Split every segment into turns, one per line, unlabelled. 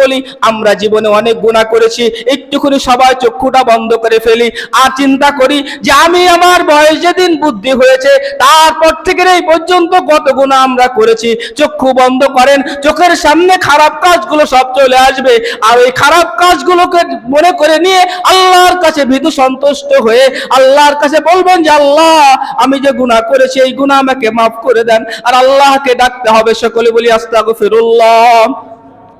বলি, আমরা জীবনে অনেক গুণা করেছি, একটুখানি সবাই চক্ষুটা বন্ধ করে ফেলি। আর চিন্তা করি যে আমি আমার বয়স যেদিন বুদ্ধি হয়েছে, তারপর থেকে এই পর্যন্ত কত গুণা আমরা করেছি। চক্ষু বন্ধ করেন, চোখের সামনে খারাপ কাজগুলো সব চলে আসবে। আর ওই খারাপ কাজগুলোকে মনে করে নিয়ে আল্লাহর কাছে ভীতু সন্তুষ্ট হয়ে আল্লাহর কাছে বলবেন যে, আল্লাহ, আমি যে গুনাহ করেছি, এই গুনাহ আমাকে মাফ করে দেন। আর আল্লাহকে ডাকতে হবে সকলে বলি, আস্তাগফিরুল্লাহ।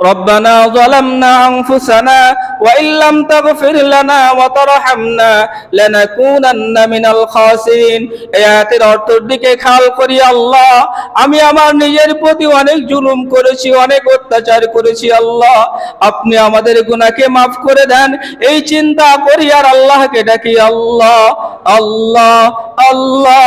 ربنا ظلمنا أنفسنا وإن لم تغفر لنا وترحمنا لنكونن من الخاسرين এই আয়াতের অর্থের দিকে খেয়াল করি আল্লাহ আমি আমার নিজের প্রতি অনেক জুলুম করেছি অনেক অত্যাচার করেছি আল্লাহ আপনি আমাদের গুনাহকে মাফ করে দেন এই চিন্তা করি আর আল্লাহকে ডাকি আল্লাহ আল্লাহ আল্লাহ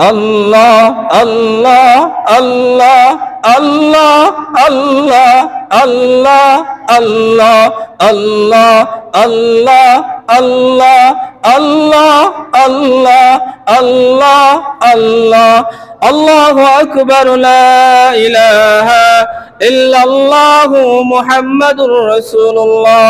আল্লাহ আল্লাহ আল্লাহ আল্লাহ আল্লাহ আল্লাহ আল্লাহ আল্লাহ আল্লাহ আল্লাহ আল্লাহ আল্লাহ আল্লাহ আল্লাহ আল্লাহু আকবার ইলাহা ইল্লাল্লাহু মুহাম্মাদুর রাসূলুল্লাহ